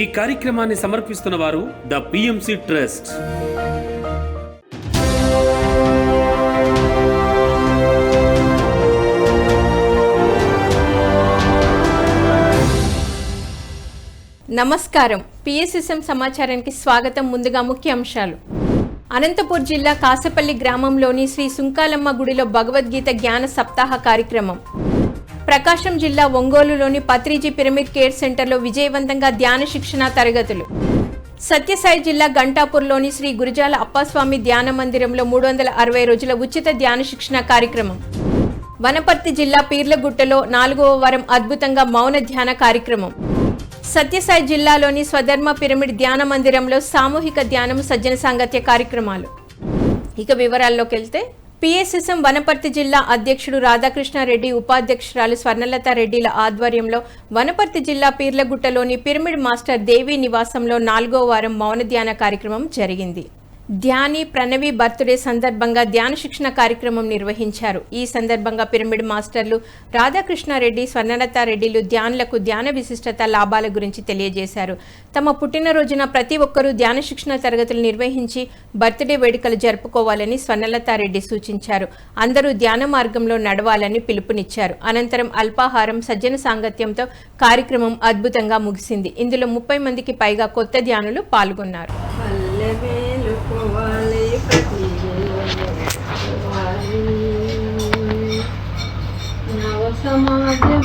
ఈ కార్యక్రమాన్ని సమర్పిస్తున్న వారు ద పిఎంసి ట్రస్ట్ నమస్కారం. పిఎస్ఎస్ఎం సమాచారానికి స్వాగతం. ముందుగా ముఖ్య అంశాలు. అనంతపూర్ జిల్లా కాసపల్లి గ్రామంలోని శ్రీ సుంకాలమ్మ గుడిలో భగవద్గీత జ్ఞాన సప్తాహ కార్యక్రమం. ప్రకాశం జిల్లా ఒంగోలులోని పత్రిజీ పిరమిడ్ కేర్ సెంటర్లో విజయవంతంగా ధ్యాన శిక్షణ తరగతులు. సత్యసాయి జిల్లా గంటాపూర్లోని శ్రీ గురుజాల అప్పస్వామి ధ్యాన మందిరంలో మూడు వందల అరవై రోజుల ఉచిత ధ్యాన శిక్షణ కార్యక్రమం. వనపర్తి జిల్లా పీర్లగుట్టలో నాలుగవ వారం అద్భుతంగా మౌన ధ్యాన కార్యక్రమం. సత్యసాయి జిల్లాలోని స్వధర్మ పిరమిడ్ ధ్యాన మందిరంలో సామూహిక ధ్యానం సజ్జన సాంగత్య కార్యక్రమాలు. ఇక వివరాల్లోకి వెళ్తే పిఎస్ఎస్ఎం వనపర్తి జిల్లా అధ్యక్షుడు రాధాకృష్ణారెడ్డి ఉపాధ్యక్షురాలు స్వర్ణలత రెడ్డిల ఆధ్వర్యంలో వనపర్తి జిల్లా పీర్లగుట్టలోని పిరమిడ్ మాస్టర్ దేవి నివాసంలో నాలుగో వారం మౌన ధ్యాన కార్యక్రమం జరిగింది. ధ్యాని ప్రణవి బర్త్డే సందర్భంగా ధ్యాన శిక్షణ కార్యక్రమం నిర్వహించారు. ఈ సందర్భంగా పిరమిడ్ మాస్టర్లు రాధాకృష్ణారెడ్డి స్వర్ణలతారెడ్డిలు ధ్యానులకు ధ్యాన విశిష్టత లాభాల గురించి తెలియజేశారు. తమ పుట్టినరోజున ప్రతి ఒక్కరూ ధ్యాన శిక్షణ తరగతులు నిర్వహించి బర్త్డే వేడుకలు జరుపుకోవాలని స్వర్ణలతారెడ్డి సూచించారు. అందరూ ధ్యాన మార్గంలో నడవాలని పిలుపునిచ్చారు. అనంతరం అల్పాహారం సజ్జన సాంగత్యంతో కార్యక్రమం అద్భుతంగా ముగిసింది. ఇందులో ముప్పై మందికి పైగా కొత్త ధ్యానులు పాల్గొన్నారు. సమాజమవతరించాలి.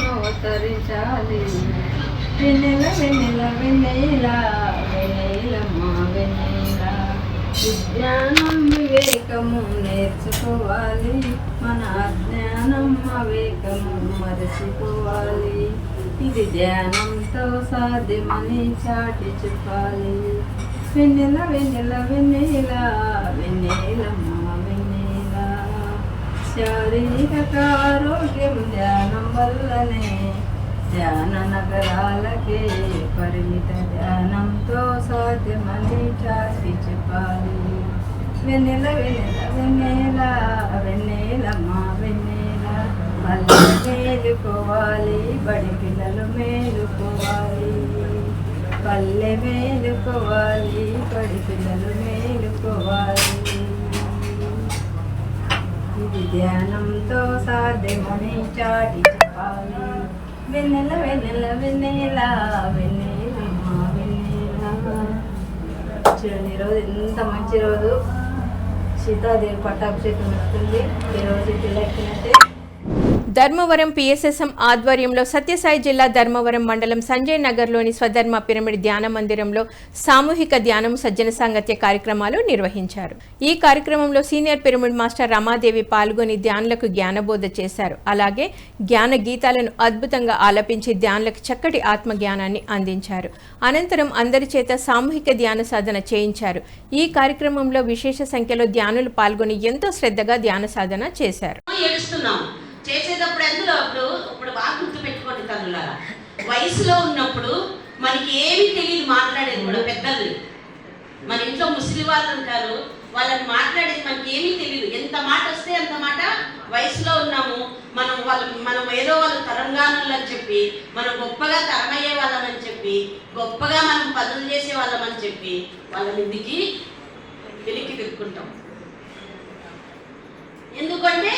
సమాజం వెన్నెల వెన్నెల వెన్నెల వెన్నెలమ్మ వెన్నెల. విజ్ఞానం వివేకము నేర్చుకోవాలి. మన అజ్ఞానం అవేకము మరచిపోవాలి. ఇది ధ్యానంతో సాధ్యమని చాటి చెప్పాలి. వెన్నెల వెన్నెల వెన్నెల వెన్నెలమ్మ. శారీరక ఆరోగ్యం ధ్యానం వల్లనే ధ్యాన నగరాలకే పరిమిత ధ్యానంతో సాధ్యమని చాటి చెప్పాలి. వెన్నెల వెన్నెల వెన్నెల వెన్నెలమ్మ వెన్నెల పల్లె మేలుకోవాలి బడి పిల్లలు మేలుకోవాలి. పల్లె మేలుకోవాలి బడి పిల్లలు మేలుకోవాలి. ధ్యానంతో సాధ్యమని చాటి చెప్పాలి వెన్నెల వెన్నెల వెన్నెల వెన్నెలమ్మ వెన్నెల చూడండి ఈరోజు ఎంత మంచి రోజు. సీతాదేవి పట్టాభిషేకం వస్తుంది ఈరోజు పిల్లెక్కినట్టే ధర్మవరం పిఎస్ఎస్ఎం ఆధ్వర్యంలో సత్యసాయి జిల్లా ధర్మవరం మండలం సంజయ్ నగర్లోని స్వధర్మ పిరమిడ్ ధ్యాన మందిరంలో సామూహిక ధ్యానం సజ్జన సాంగత్య కార్యక్రమాలు నిర్వహించారు. ఈ కార్యక్రమంలో సీనియర్ పిరమిడ్ మాస్టర్ రమాదేవి పాల్గొని ధ్యానులకు జ్ఞానబోధ చేశారు. అలాగే జ్ఞాన గీతాలను అద్భుతంగా ఆలపించి ధ్యానులకు చక్కటి ఆత్మ జ్ఞానాన్ని అందించారు. అనంతరం అందరి చేత సామూహిక ధ్యాన సాధన చేయించారు. ఈ కార్యక్రమంలో విశేష సంఖ్యలో ధ్యానులు పాల్గొని ఎంతో శ్రద్ధగా ధ్యాన సాధన చేశారు. ఏడుస్తున్నాం. చేసేటప్పుడు ఎందులో అప్పుడు? ఇప్పుడు బాగా గుర్తు పెట్టుకోండి తల్లులారా. వయసులో ఉన్నప్పుడు మనకి ఏమీ తెలియదు మాట్లాడేది కూడా పెద్దలు మన ఇంట్లో ముసలి వాళ్ళు ఉంటారు వాళ్ళని మాట్లాడేది మనకి ఏమీ తెలియదు. ఎంత మాట వస్తే అంత మాట వయసులో ఉన్నాము. మనం వాళ్ళ మనం ఏదో వాళ్ళు తరంగానులని చెప్పి మనం గొప్పగా తరమయ్యే వాళ్ళమని చెప్పి గొప్పగా మనం పనులు చేసే వాళ్ళమని చెప్పి వాళ్ళ ఇంటికి వెలికి తిరుక్కుంటాం ఎందుకంటే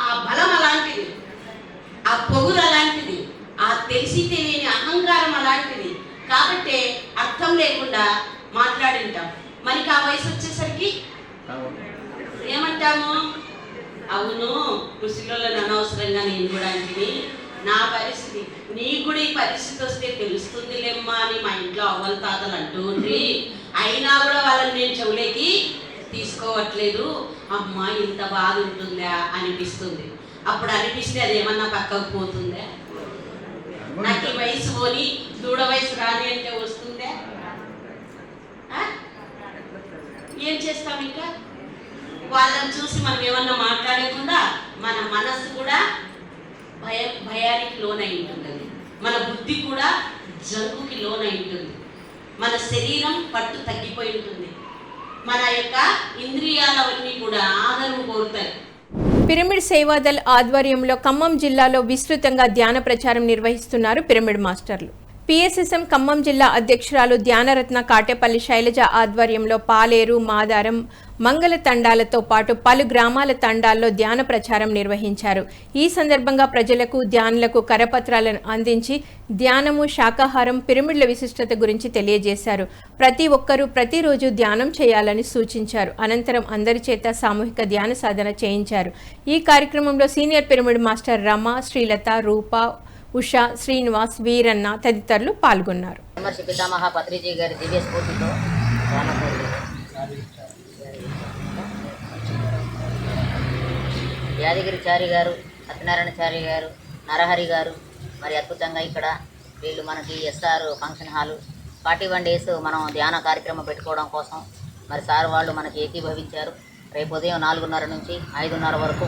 ఆ బలం అలాంటిది ఆ పొగురు అలాంటిది ఆ తెలిసి తెలియని అహంకారం అలాంటిది. కాబట్టి అర్థం లేకుండా మాట్లాడింటాం. మనకి ఆ వయసు వచ్చేసరికి? ఏమంటాము? అవును ముసలిళ్ళని అనవసరంగా నేను కూడా అంటే నా పరిస్థితి నీకు కూడా ఈ పరిస్థితి వస్తే తెలుస్తుందిలేమ్మా అని మా ఇంట్లో అవ్వల తాతలు అంటూ ఉండి అయినా కూడా వాళ్ళని నేను చెవులేకి తీసుకోవట్లేదు. అమ్మా ఇంత బాధ ఉంటుందా అనిపిస్తుంది. అప్పుడు అనిపిస్తే అది ఏమన్నా పక్కకు పోతుందా? నాకు ఈ వయసు పోని దూడ వయసు రాని అంటే వస్తుందా? ఏం చేస్తాం ఇంకా? వాళ్ళని చూసి మనం ఏమన్నా మాట్లాడకుండా మన మనస్సు కూడా భయ భయానికి లోనై ఉంటుంది మన బుద్ధి కూడా జరుగుకి లోనై ఉంటుంది. మన శరీరం పట్టు తగ్గిపోయి ఉంటుంది. మన యొక్క ఇంద్రియాలవన్నీ కూడా ఆదరణ కోరుతాయి. పిరమిడ్ సేవాదల్ ఆధ్వర్యంలో ఖమ్మం జిల్లాలో విస్తృతంగా ధ్యాన ప్రచారం నిర్వహిస్తున్నారు పిరమిడ్ మాస్టర్లు. పిఎస్ఎస్ఎం ఖమ్మం జిల్లా అధ్యక్షురాలు ధ్యానరత్న కాటేపల్లి శైలజ ఆధ్వర్యంలో పాలేరు మాదారం మంగళ తండాలతో పాటు పలు గ్రామాల తండాల్లో ధ్యాన ప్రచారం నిర్వహించారు. ఈ సందర్భంగా ప్రజలకు ధ్యానులకు కరపత్రాలను అందించి ధ్యానము శాకాహారం పిరమిడ్ల విశిష్టత గురించి తెలియజేశారు. ప్రతి ఒక్కరూ ప్రతిరోజు ధ్యానం చేయాలని సూచించారు. అనంతరం అందరి చేత సామూహిక ధ్యాన సాధన చేయించారు. ఈ కార్యక్రమంలో senior pyramid master Rama Srilatha Rupa Usha Srinivas Veeranna తదితరులు పాల్గొన్నారు. విమర్శ పత్రిజీ యాదగిరి చారి గారు సత్యనారాయణ చారి గారు నరహరి గారు మరి అద్భుతంగా ఇక్కడ వీళ్ళు మనకి SR function hall forty one days మనం ధ్యాన కార్యక్రమం పెట్టుకోవడం కోసం మరి సార్ వాళ్ళు మనకి ఏకీభవించారు. రేపు ఉదయం నాలుగున్నర నుంచి ఐదున్నర వరకు.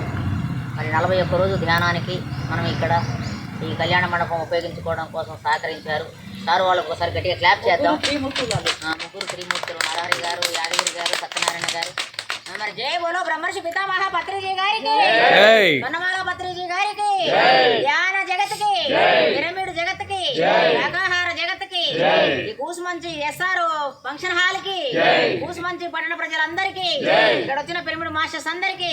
మరి నలభై ఒక్క రోజు ధ్యానానికి మనం ఇక్కడ ఈ కళ్యాణ మండపం ఉపయోగించుకోవడం కోసం సహకరించారు. సార్ వాళ్ళకు ఒకసారి గట్టిగా క్లాప్ చేద్దాం. ఆ, ముగ్గురు త్రిమూర్తులు నరహరి గారు యాదగిరి గారు సత్యనారాయణ గారు. ఆ, మరి జై బోలో బ్రహ్మర్షి పితామహ పత్రిజీ గారికి వనమాల పత్రిజీ గారికి ధ్యాన జగత్కి పిరమిడ్ జగత్కి శాకాహార జగత్కి ఈ కూసుమంచి ఎస్ఆర్ ఫంక్షన్ హాల్కి కూసుమంచి పట్టణ ప్రజలందరికీ ఇక్కడ వచ్చిన పిరమిడ్ మాస్టర్స్ అందరికీ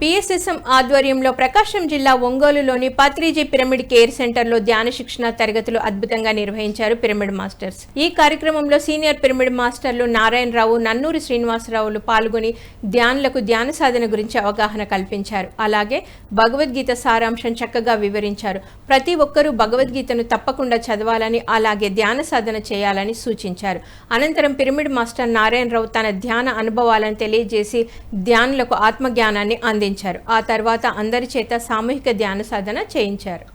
పిఎస్ఎస్ఎం ఆధ్వర్యంలో ప్రకాశం జిల్లా ఒంగోలులోని పత్రిజీ పిరమిడ్ కేర్ సెంటర్లో ధ్యాన శిక్షణ తరగతులు అద్భుతంగా నిర్వహించారు పిరమిడ్ మాస్టర్స్. ఈ కార్యక్రమంలో సీనియర్ పిరమిడ్ మాస్టర్లు నారాయణరావు నన్నూరి శ్రీనివాసరావులు పాల్గొని ధ్యానులకు ధ్యాన సాధన గురించి అవగాహన కల్పించారు. అలాగే భగవద్గీత సారాంశం చక్కగా వివరించారు. ప్రతి ఒక్కరూ భగవద్గీతను తప్పకుండా చదవాలని అలాగే ధ్యాన సాధన చేయాలని సూచించారు. అనంతరం పిరమిడ్ మాస్టర్ నారాయణరావు తన ధ్యాన అనుభవాలను తెలియజేసి ధ్యానులకు ఆత్మజ్ఞానాన్ని అందించారు. ఆ తర్వాత అందరి చేత సామూహిక ధ్యాన సాధన చేయించారు.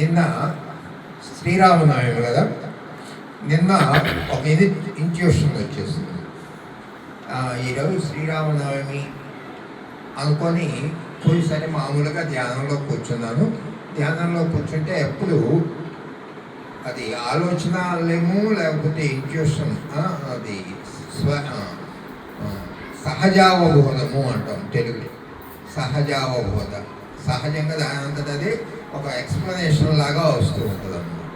నిన్న శ్రీరామనవమి కదా? నిన్న ఒక ఇది ఇంట్యూషన్ వచ్చేసింది. ఈరోజు శ్రీరామనవమి అనుకొని పోయిసరి మామూలుగా ధ్యానంలో కూర్చున్నాను. ధ్యానంలో కూర్చుంటే ఎప్పుడు అది ఆలోచన లేము లేకపోతే ఇంట్యూషన్ అది స్వ సహజావబోధము అంటాం తెలుగులో సహజావబోధ. సహజంగా దాని అంతటా అది ఒక ఎక్స్ప్లెనేషన్ లాగా వస్తూ ఉంటుంది అన్నమాట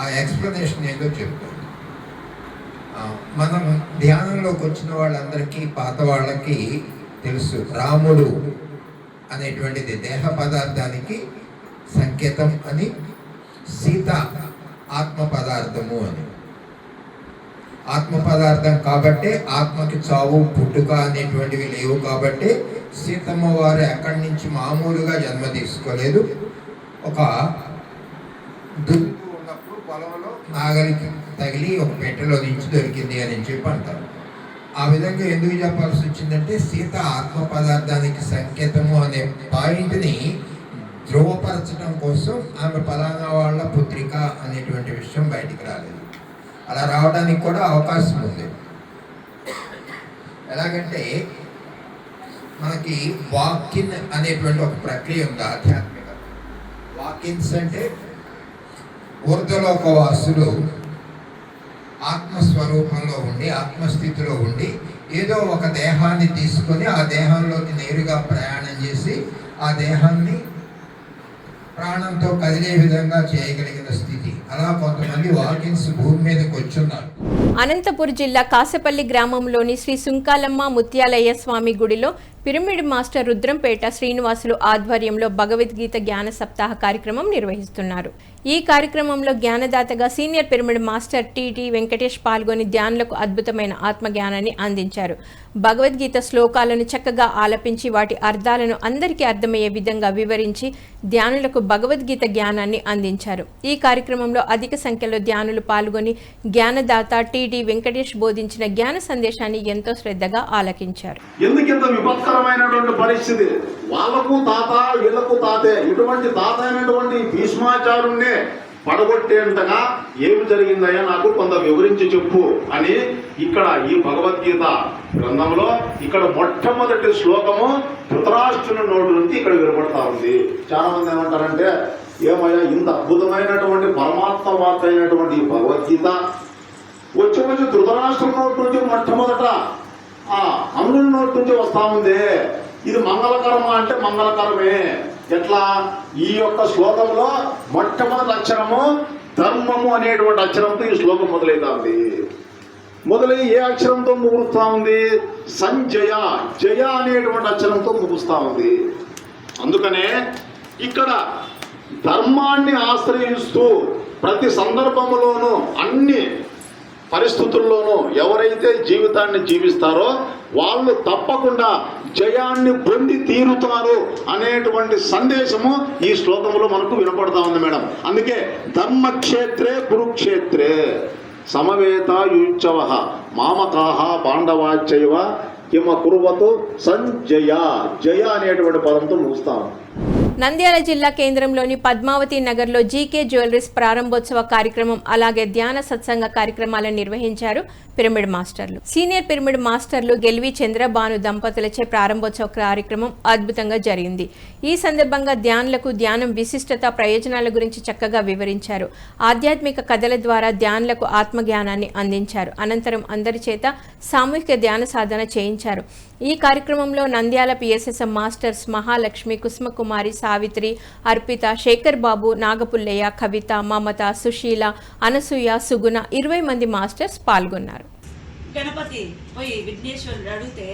ఆ ఎక్స్ప్లెనేషన్ ఏంటో చెప్తాను. మనం ధ్యానంలోకి వచ్చిన వాళ్ళందరికీ పాత వాళ్ళకి తెలుసు రాముడు అనేటువంటిది దేహ పదార్థానికి సంకేతం అని సీత ఆత్మ పదార్థము అని. ఆత్మ పదార్థం కాబట్టి ఆత్మకి చావు పుట్టుక అనేటువంటివి లేవు కాబట్టి సీతమ్మ వారు ఎక్కడి నుంచి మామూలుగా జన్మ తీసుకోలేదు. ఒక దుక్కు ఉన్నప్పుడు పొలంలో నాగలికి తగిలి ఒక పెట్టెలో నుంచి దొరికింది అని చెప్పి అంటారు. ఆ విధంగా ఎందుకు చెప్పాల్సి వచ్చిందంటే సీత ఆత్మ పదార్థానికి సంకేతము అనే పాయింట్ని ధృవపరచడం కోసం ఆమె పలానా వాళ్ళ పుత్రిక అనేటువంటి విషయం బయటికి రాలేదు. అలా రావడానికి కూడా అవకాశం ఉంది. ఎలాగంటే మనకి వాకిన్ అనేటువంటి ఒక ప్రక్రియ ఉంది ఆధ్యాత్మిక. వాకిన్స్ అంటే ఊర్ధలోకవాసులు ఆత్మస్వరూపంలో ఉండి ఆత్మస్థితిలో ఉండి ఏదో ఒక దేహాన్ని తీసుకొని ఆ దేహంలోకి నేరుగా ప్రయాణం చేసి ఆ దేహాన్ని ప్రాణంతో కదిలే విధంగా చేయగలిగిన స్థితి. అలా కొంతమంది వాకిన్స్ భూమి మీదకి వచ్చున్నారు. అనంతపూర్ జిల్లా కాసపల్లి గ్రామంలోని శ్రీ సుంకాలమ్మ ముత్యాలయ్య స్వామి గుడిలో పిరమిడ్ మాస్టర్ రుద్రంపేట శ్రీనివాసులు ఆధ్వర్యంలో భగవద్గీత జ్ఞాన సప్తాహ కార్యక్రమం నిర్వహిస్తున్నారు. ఈ కార్యక్రమంలో జ్ఞానదాతగా senior pyramid master T T Venkatesh పాల్గొని ధ్యానులకు అద్భుతమైన ఆత్మజ్ఞానాన్ని అందించారు. భగవద్గీత శ్లోకాలను చక్కగా ఆలపించి వాటి అర్థాలను అందరికీ అర్థమయ్యే విధంగా వివరించి ధ్యానులకు భగవద్గీత జ్ఞానాన్ని అందించారు. ఈ కార్యక్రమంలో అధిక సంఖ్యలో ధ్యానులు పాల్గొని జ్ఞానదాత టిడి వెంకటేష్ బోధించిన జ్ఞాన సందేశాన్ని ఎంతో శ్రద్ధగా ఆలకించారు. ఎందుకింత విపత్కరమైనటువంటి పరిస్థితి? వాళ్ళకు తాత వీళ్ళకు తాతే ఇటువంటి తాత అయినటువంటి భీష్మాచారుణ్ణి పడగొట్టేంతగా ఏమి జరిగిందయ్యా నాకు కొంత వివరించి చెప్పు అని ఇక్కడ ఈ భగవద్గీత గ్రంథంలో ఇక్కడ మొట్టమొదటి శ్లోకము ధృతరాష్ట్రుని నోటి నుంచి ఇక్కడ వినపడతా ఉంది. చాలా మంది ఏమంటారంటే ఏమయ్యా ఇంత అద్భుతమైనటువంటి పరమాత్మ వార్త అయినటువంటి ఈ భగవద్గీత వచ్చి వచ్చి ధృతరాష్ట్రం నోటి నుంచి మొట్టమొదట ఆ అంగుల నోటి నుంచి వస్తా ఉంది. ఇది మంగళకరమా అంటే మంగళకరమే. ఎట్లా? ఈ యొక్క శ్లోకంలో మొట్టమొదటి అక్షరము ధర్మము అనేటువంటి అక్షరంతో ఈ శ్లోకం మొదలైతుంది. మొదలై ఏ అక్షరంతో ముగురుతా ఉంది? సంజయ జయ అనేటువంటి అక్షరంతో ముగుస్తా ఉంది. అందుకనే ఇక్కడ ధర్మాన్ని ఆశ్రయిస్తూ ప్రతి సందర్భంలోనూ అన్ని పరిస్థితుల్లోనూ ఎవరైతే జీవితాన్ని జీవిస్తారో వాళ్ళు తప్పకుండా జయాన్ని పొంది తీరుతారు అనేటువంటి సందేశము ఈ శ్లోకంలో మనకు వినపడతా ఉంది మేడం. అందుకే ధర్మక్షేత్రే కురుక్షేత్రే సమవేత యుచ్చవ మామకాహ పాండవాచైవ కిమ కురువతు సంజయ. జయ అనేటువంటి పదంతో ముగుస్తాం నంద్యాల జిల్లా కేంద్రంలోని పద్మావతి నగర్లో జీకే జ్యువెలరీస్ ప్రారంభోత్సవ కార్యక్రమం అలాగే ధ్యాన సత్సంగ కార్యక్రమాలను నిర్వహించారు పిరమిడ్ మాస్టర్లు. సీనియర్ పిరమిడ్ మాస్టర్లు గెల్వి చంద్రబాను దంపతులచే ప్రారంభోత్సవ కార్యక్రమం అద్భుతంగా జరిగింది. ఈ సందర్భంగా ధ్యానులకు ధ్యానం విశిష్టత ప్రయోజనాల గురించి చక్కగా వివరించారు. ఆధ్యాత్మిక కథల ద్వారా ధ్యానులకు ఆత్మజ్ఞానాన్ని అందించారు. అనంతరం అందరి చేత సామూహిక ధ్యాన సాధన చేయించారు. ఈ కార్యక్రమంలో నంద్యాల పిఎస్ఎస్ఎం మాస్టర్స్ మహాలక్ష్మి కుమారి సావిత్రి అర్పిత శేఖర్ బాబు నాగపుల్లయ్య కవిత మమత సుశీల అనసూయ సుగుణ ఇరవై మంది మాస్టర్స్ పాల్గొన్నారు. గణపతి పోయి విఘ్నేశ్వరుడు అడిగితే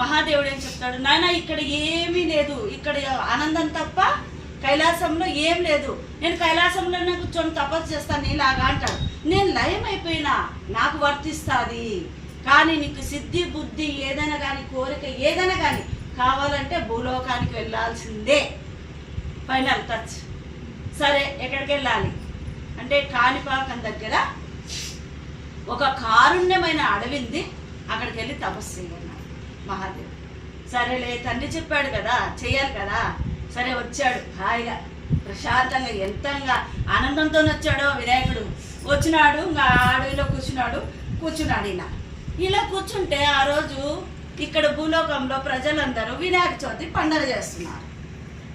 మహాదేవుడు ఏం చెప్తాడు? నాయన ఇక్కడ ఏమీ లేదు. ఇక్కడ ఆనందం తప్ప కైలాసంలో ఏం లేదు. నేను కైలాసంలోనే కూర్చొని తపస్సు చేస్తాను. నీలాగా అంటాడు. నేను లయం అయిపోయినా నాకు వర్తిస్తుంది. కానీ నీకు సిద్ధి బుద్ధి ఏదైనా కానీ కోరిక ఏదైనా కానీ కావాలంటే భూలోకానికి వెళ్ళాల్సిందే. ఫైనల్ టచ్ సరే ఎక్కడికి వెళ్ళాలి అంటే కాణిపాకం దగ్గర ఒక కారుణ్యమైన అడవింది. అక్కడికి వెళ్ళి తపస్సు చేయన్నాడు మహాదేవుడు సరేలే తండ్రి చెప్పాడు కదా చేయాలి కదా. సరే వచ్చాడు. హాయిగా ప్రశాంతంగా ఎంతంగా ఆనందంతో వచ్చాడో వినాయకుడు. వచ్చినాడు ఇంకా అడవిలో కూర్చున్నాడు. కూర్చున్నాడు ఇలా ఇలా కూర్చుంటే ఆ రోజు ఇక్కడ భూలోకంలో ప్రజలందరూ వినాయక చవితి పండుగ చేస్తున్నారు.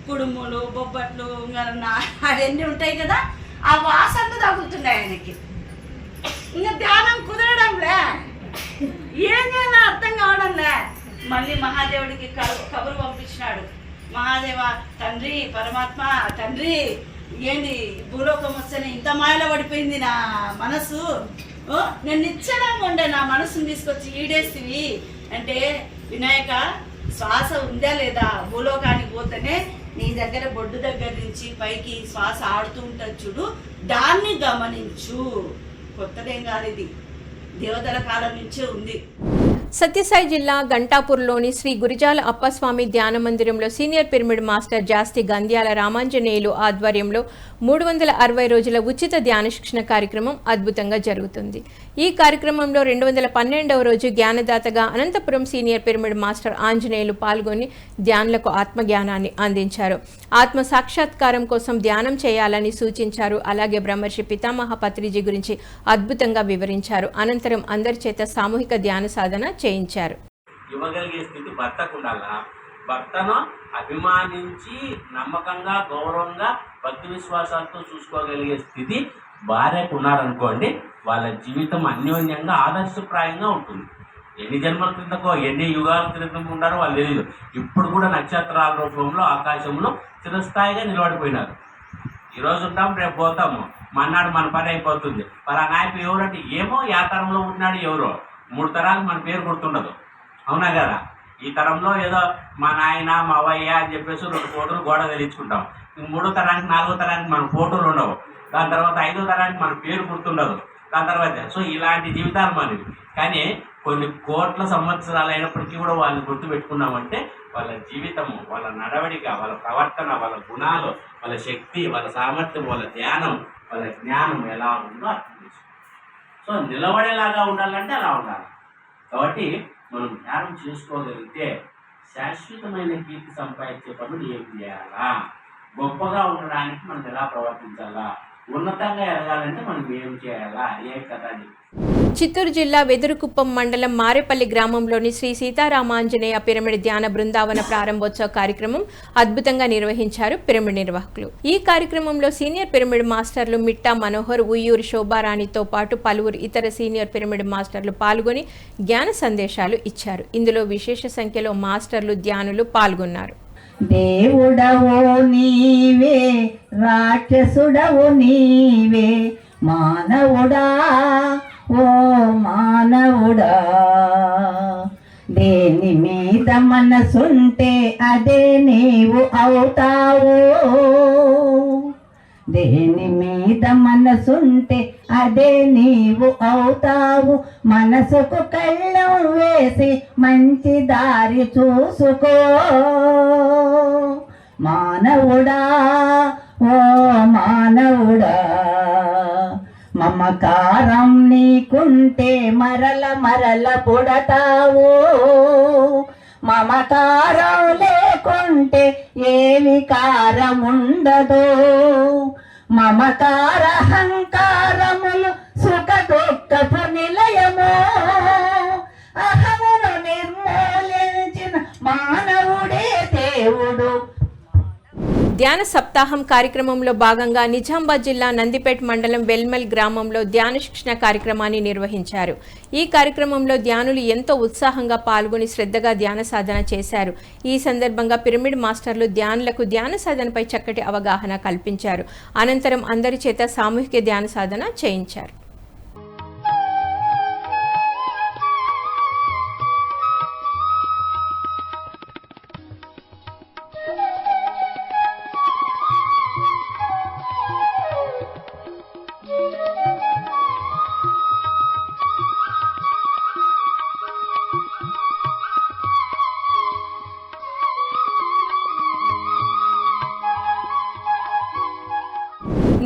కుడుములు బొబ్బట్లు ఇంకా అవన్నీ ఉంటాయి కదా ఆ వాసనలు తగులుతున్నాయి ఆయనకి. ఇంకా ధ్యానం కుదరడంలే ఏం చేయాలో అర్థం కావడంలే మళ్ళీ మహాదేవుడికి కబు- కబురు పంపించినాడు. మహాదేవ తండ్రి పరమాత్మ తండ్రి ఏంది భూలోకం వస్తేనే ఇంత మాయలో పడిపోయింది నా మనసు? ఓ నేను నిశ్చలంగా ఉండే నా మనసుని తీసుకొచ్చి ఈడేసివి. అంటే వినాయక శ్వాస ఉందా లేదా? భూలోకానికి పోతేనే నీ దగ్గర బొడ్డు దగ్గర నుంచి పైకి శ్వాస ఆడుతూ ఉంటుంది చూడు. దాన్ని గమనించు. కొత్తదేం కాదు ఇది. దేవతల కాలం నుంచే ఉంది. సత్యసాయి జిల్లా గంటాపూర్లోని శ్రీ గురిజాల అప్పస్వామి ధ్యాన మందిరంలో senior pyramid master Jasti Gandhyala Ramanjaneyulu ఆధ్వర్యంలో మూడు వందల అరవై రోజుల ఉచిత ధ్యాన శిక్షణ కార్యక్రమం అద్భుతంగా జరుగుతుంది. ఈ కార్యక్రమంలో రెండు వందల పన్నెండవ రోజు జ్ఞానదాతగా Anantapur senior pyramid master Anjaneyulu పాల్గొని ధ్యానులకు ఆత్మజ్ఞానాన్ని అందించారు. ఆత్మ సాక్షాత్కారం కోసం ధ్యానం చేయాలని సూచించారు. అలాగే బ్రహ్మర్షి పితామహ పత్రిజీ గురించి అద్భుతంగా వివరించారు. అనంతరం అందరి చేత సామూహిక ధ్యాన సాధన చేయించారు. ఇవ్వగలిగే స్థితి భర్తను అభిమానించి నమ్మకంగా గౌరవంగా భక్తి విశ్వాసాలతో చూసుకోగలిగే స్థితి భార్యకు ఉన్నారనుకోండి వాళ్ళ జీవితం అన్యోన్యంగా ఆదర్శప్రాయంగా ఉంటుంది. ఎన్ని జన్మల క్రిందకో ఎన్ని యుగాల క్రితం ఉన్నారో వాళ్ళు తెలియదు ఇప్పుడు కూడా నక్షత్రాల రూపంలో ఆకాశంలో చిరస్థాయిగా నిలబడిపోయినారు. ఈ ఉంటాం రేపు పోతాము. మన్నాడు మన పని అయిపోతుంది. మరి ఆ నాయకుడు ఎవరంటే ఏమో యా తరంలో ఉన్నాడు ఎవరో. మూడు తరాలు మన పేరు గుర్తుండదు. అవునా కదా? ఈ తరంలో ఏదో మా నాయన మా అవయ్య అని చెప్పేసి రెండు ఫోటోలు గోడ తెలియచుకుంటాం మూడో తరానికి నాలుగో తరానికి మన ఫోటోలు ఉండవు. దాని తర్వాత ఐదో తరానికి మన పేరు గుర్తుండదు. దాని తర్వాత సో ఇలాంటి జీవితాలు మనవి. కానీ కొన్ని కోట్ల సంవత్సరాలు అయినప్పటికీ కూడా వాళ్ళని గుర్తు పెట్టుకున్నామంటే వాళ్ళ జీవితము వాళ్ళ నడవడిక వాళ్ళ ప్రవర్తన వాళ్ళ గుణాలు వాళ్ళ శక్తి వాళ్ళ సామర్థ్యం వాళ్ళ ధ్యానం వాళ్ళ జ్ఞానం ఎలా ఉందో అర్థం చేసుకోవాలి. సో నిలబడేలాగా ఉండాలంటే అలా ఉండాలి. కాబట్టి మనం ధ్యానం చేసుకోగలిగితే శాశ్వతమైన కీర్తి సంపాదించే పనులు ఏం చేయాలా? గొప్పగా ఉండడానికి మనం ఎలా ప్రవర్తించాలా? ఉన్నతంగా ఎదగాలంటే మనం ఏం చేయాలా? ఏ కథ అని చిత్తూరు జిల్లా వెదురుకుప్పం మండలం మారేపల్లి గ్రామంలోని శ్రీ సీతారామాంజనేయ పిరమిడ్ ధ్యాన బృందావన ప్రారంభోత్సవ కార్యక్రమం అద్భుతంగా నిర్వహించారు పిరమిడ్ నిర్వాహకులు. ఈ కార్యక్రమంలో సీనియర్ పిరమిడ్ మాస్టర్లు మిట్టా మనోహర్ ఉయ్యూరు శోభారాణితో పాటు పలువురు ఇతర సీనియర్ పిరమిడ్ మాస్టర్లు పాల్గొని జ్ఞాన సందేశాలు ఇచ్చారు. ఇందులో విశేష సంఖ్యలో మాస్టర్లు ధ్యానులు పాల్గొన్నారు. దేవుడవో నీవే రాక్షసుడవు నీవే మానవుడా ఓ మానవుడా. దేని మీద మనసుంటే అదే నీవు అవుతావు. దేని మీద మనసుంటే అదే నీవు అవుతావు. మనసుకు కళ్ళం వేసి మంచి దారి చూసుకో. మానవుడా ఓ మానవుడా మమకారం నీకుంటే మరల మరల పుడతావు. మమకారం లేకుంటే ఏమి కారముండదు. మమకార అహంకారములు సుఖ దుఃఖపు నిలయము. ధ్యాన సప్తాహం కార్యక్రమంలో భాగంగా నిజామాబాద్ జిల్లా నందిపేట్ మండలం వెల్మల్ గ్రామంలో ధ్యాన శిక్షణ కార్యక్రమాన్ని నిర్వహించారు. ఈ కార్యక్రమంలో ధ్యానులు ఎంతో ఉత్సాహంగా పాల్గొని శ్రద్ధగా ధ్యాన సాధన చేశారు. ఈ సందర్భంగా పిరమిడ్ మాస్టర్లు ధ్యానులకు ధ్యాన సాధనపై చక్కటి అవగాహన కల్పించారు. అనంతరం అందరి చేత సామూహిక ధ్యాన సాధన చేయించారు.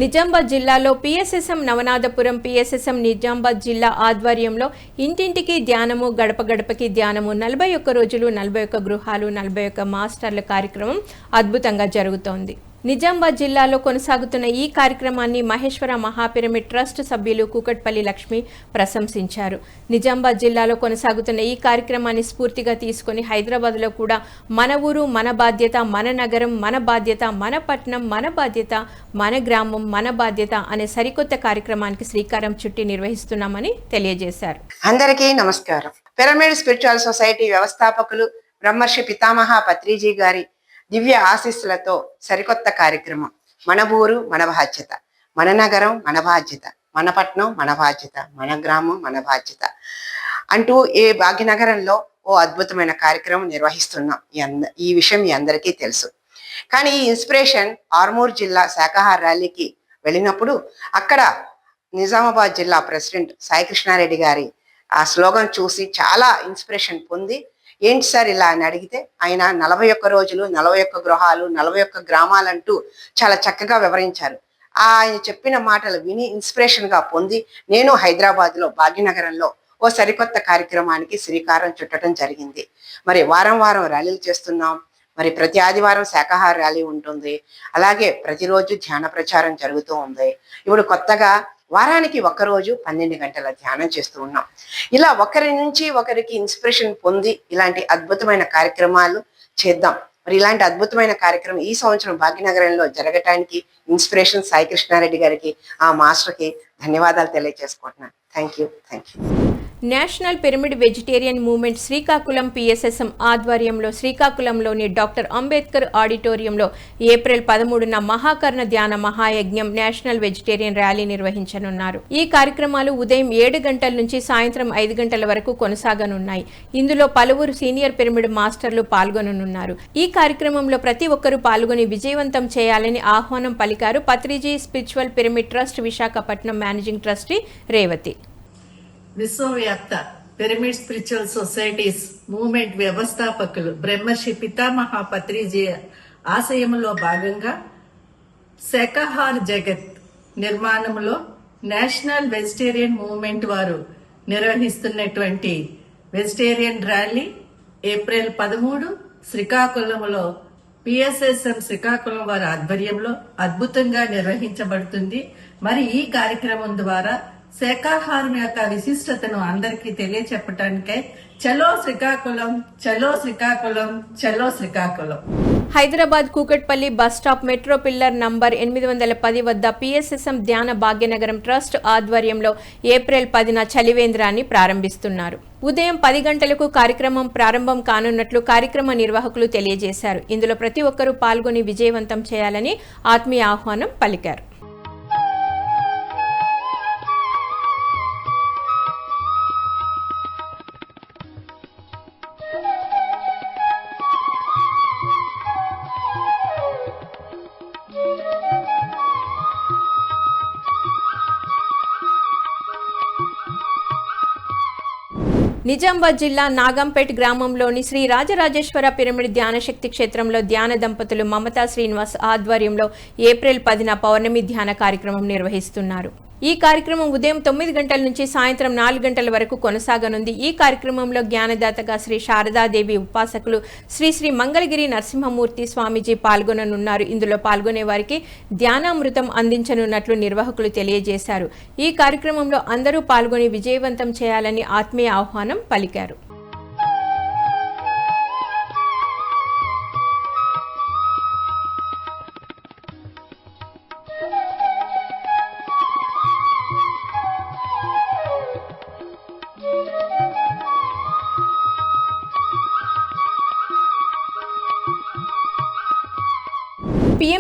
నిజామాబాద్ జిల్లాలో పిఎస్ఎస్ఎం నవనాథపురం పిఎస్ఎస్ఎం నిజామాబాద్ జిల్లా ఆధ్వర్యంలో ఇంటింటికి ధ్యానము గడప గడపకి ధ్యానము నలభై ఒక్క రోజులు నలభై ఒక్క గృహాలు నలభై ఒక్క మాస్టర్ల కార్యక్రమం అద్భుతంగా జరుగుతోంది. నిజామాబాద్ జిల్లాలో కొనసాగుతున్న ఈ కార్యక్రమాన్ని మహేశ్వర మహాపిరమిడ్ ట్రస్ట్ సభ్యులు కూకట్పల్లి లక్ష్మి ప్రశంసించారు. నిజామాబాద్ జిల్లాలో కొనసాగుతున్న ఈ కార్యక్రమాన్ని స్ఫూర్తిగా తీసుకొని హైదరాబాద్లో కూడా మన ఊరు మన బాధ్యత మన నగరం మన బాధ్యత మన పట్టణం మన బాధ్యత మన గ్రామం మన బాధ్యత అనే సరికొత్త కార్యక్రమానికి శ్రీకారం చుట్టి నిర్వహిస్తున్నామని తెలియజేశారు. అందరికీ నమస్కారం. పిరమిడ్ స్పిరిచువల్ సొసైటీ వ్యవస్థాపకులు బ్రహ్మర్షి పితామహ పత్రిజీ గారి దివ్య ఆశీస్సులతో సరికొత్త కార్యక్రమం. మన ఊరు మన బాధ్యత. మన నగరం మన బాధ్యత. మన పట్నం మన బాధ్యత. మన గ్రామం మన బాధ్యత. అంటూ ఏ భాగ్యనగరంలో ఓ అద్భుతమైన కార్యక్రమం నిర్వహిస్తున్నాం. ఈ అంద ఈ విషయం మీ అందరికీ తెలుసు. కానీ ఈ ఇన్స్పిరేషన్ ఆర్మూర్ జిల్లా శాఖాహార ర్యాలీకి వెళ్ళినప్పుడు అక్కడ నిజామాబాద్ జిల్లా ప్రెసిడెంట్ సాయికృష్ణారెడ్డి గారి ఆ స్లోగన్ చూసి చాలా ఇన్స్పిరేషన్ పొంది ఏంటి సార్ ఇలా అని అడిగితే ఆయన నలభై ఒక్క రోజులు నలభై ఒక్క గృహాలు నలభై ఒక్క గ్రామాలంటూ చాలా చక్కగా వివరించారు. ఆయన చెప్పిన మాటలు విని ఇన్స్పిరేషన్గా పొంది నేను హైదరాబాద్లో భాగ్యనగరంలో ఓ సరికొత్త కార్యక్రమానికి శ్రీకారం చుట్టడం జరిగింది. మరి వారం వారం ర్యాలీలు చేస్తున్నాం. మరి ప్రతి ఆదివారం శాకాహార ర్యాలీ ఉంటుంది. అలాగే ప్రతిరోజు ధ్యాన ప్రచారం జరుగుతూ ఉంది. ఇప్పుడు కొత్తగా వారానికి ఒక్కరోజు పన్నెండు గంటల ధ్యానం చేస్తూ ఉన్నాం. ఇలా ఒకరి నుంచి ఒకరికి ఇన్స్పిరేషన్ పొంది ఇలాంటి అద్భుతమైన కార్యక్రమాలు చేద్దాం. మరి ఇలాంటి అద్భుతమైన కార్యక్రమం ఈ సంవత్సరం భాగ్యనగరంలో జరగటానికి ఇన్స్పిరేషన్ సాయి కృష్ణారెడ్డి గారికి ఆ మాస్టర్కి ధన్యవాదాలు తెలియజేసుకుంటున్నాను thank you thank you national pyramid vegetarian movement Srikakulam PSSM ఆధ్వర్యంలో శ్రీకాకుళంలోని డాక్టర్ అంబేద్కర్ ఆడిటోరియంలో ఏప్రిల్ పదమూడున మహాకర్ణ ధ్యాన మహాయజ్ఞం నేషనల్ వెజిటేరియన్ ర్యాలీ నిర్వహించనున్నారు. ఈ కార్యక్రమాలు ఉదయం ఏడు గంటల నుంచి సాయంత్రం ఐదు గంటల వరకు కొనసాగనున్నాయి. ఇందులో పలువురు సీనియర్ పిరమిడ్ మాస్టర్లు పాల్గొననున్నారు. ఈ కార్యక్రమంలో ప్రతి ఒక్కరూ పాల్గొని విజయవంతం చేయాలని ఆహ్వానం పలికారు Patriji spiritual pyramid trust Visakhapatnam managing trustee Revathi. విశ్వవ్యాప్త pyramid spiritual societies movement వ్యవస్థాపకులు బ్రహ్మర్షి పితామహ పత్రిజీ ఆశయంలో భాగంగా శాకాహార్ జగత్ నిర్మాణంలో నేషనల్ వెజిటేరియన్ మూవ్మెంట్ వారు నిర్వహిస్తున్నటువంటి వెజిటేరియన్ ర్యాలీ ఏప్రిల్ పదమూడు శ్రీకాకుళంలో పిఎస్ఎస్ఎం శ్రీకాకుళం వారి ఆధ్వర్యంలో అద్భుతంగా నిర్వహించబడుతుంది. మరి ఈ కార్యక్రమం ద్వారా శాఖాహారం యొక్క విశిష్టతను అందరికీ తెలియచెప్పటానికై చలో శ్రీకాకుళం చలో శ్రీకాకుళం చలో Srikakulam. Hyderabad Kukatpally bus stop metro pillar number ఎనిమిది వందల పది వద్ద పిఎస్ఎస్ఎం ధ్యాన భాగ్యనగరం ట్రస్ట్ ఆధ్వర్యంలో ఏప్రిల్ పదిన చలివేంద్రాన్ని ప్రారంభిస్తున్నారు. ఉదయం పది గంటలకు కార్యక్రమం ప్రారంభం కానున్నట్లు కార్యక్రమ నిర్వాహకులు తెలియజేశారు. ఇందులో ప్రతి ఒక్కరూ పాల్గొని విజయవంతం చేయాలని ఆత్మీయ ఆహ్వానం పలికారు. నిజామాబాద్ జిల్లా నాగంపేట్ గ్రామంలోని శ్రీ రాజరాజేశ్వర పిరమిడ్ ధ్యానశక్తి క్షేత్రంలో ధ్యాన దంపతులు మమతా శ్రీనివాస్ ఆధ్వర్యంలో ఏప్రిల్ పదిన పౌర్ణమి ధ్యాన కార్యక్రమం నిర్వహిస్తున్నారు. ఈ కార్యక్రమం ఉదయం తొమ్మిది గంటల నుంచి సాయంత్రం నాలుగు గంటల వరకు కొనసాగనుంది. ఈ కార్యక్రమంలో జ్ఞానదాతగా శ్రీ శారదాదేవి ఉపాసకులు శ్రీ శ్రీ మంగళగిరి నరసింహమూర్తి స్వామీజీ పాల్గొననున్నారు. ఇందులో పాల్గొనే వారికి ధ్యానామృతం అందించనున్నట్లు నిర్వాహకులు తెలియజేశారు. ఈ కార్యక్రమంలో అందరూ పాల్గొని విజయవంతం చేయాలని ఆత్మీయ ఆహ్వానం పలికారు.